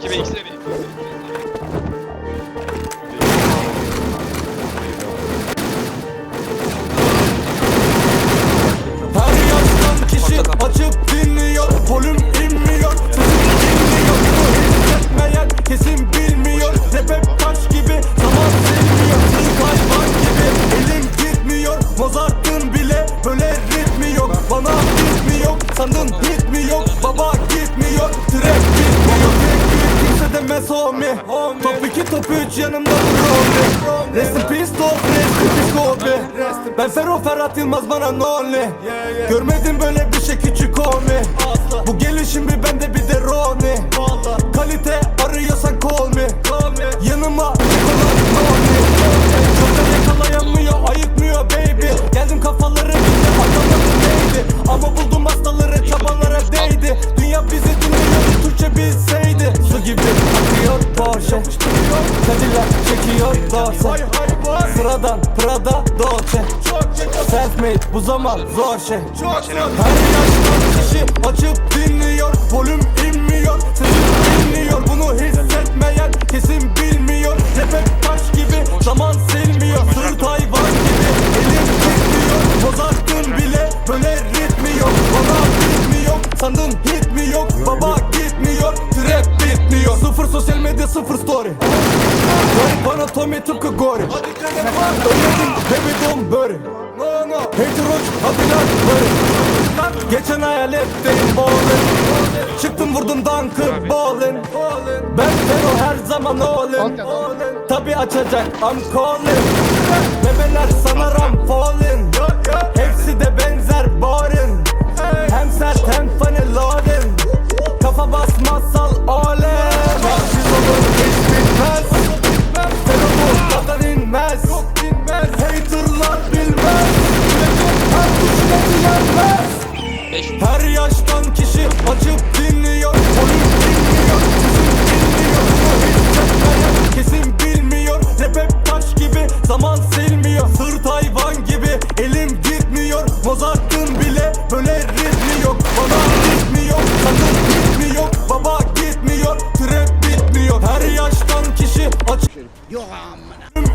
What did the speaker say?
2002'de yes homie. Top 2 top 3 yanımda bir Rest in peace top rest in peace kopi Ben Ferro Ferhat Yılmaz bana nolli Görmedim böyle bir şey küçük homie. çekiyor Porsche. Cadillac çekiyor Dorse Sıradan Prada Dolce. Self made bu zaman zor şey. Her yaştan kişi açıp dinliyor Volüm inmiyor. sıfır story. Garip anatomi tıpkı gori Öledim baby don böyle Hater uç abiler böyle Geçen hayal ettiğim ballin. Çıktım vurdum dunker ballin. Ben fero her zaman olin Tabi açacak I'm calling. Bebeler sana ram fallin. Yok amına.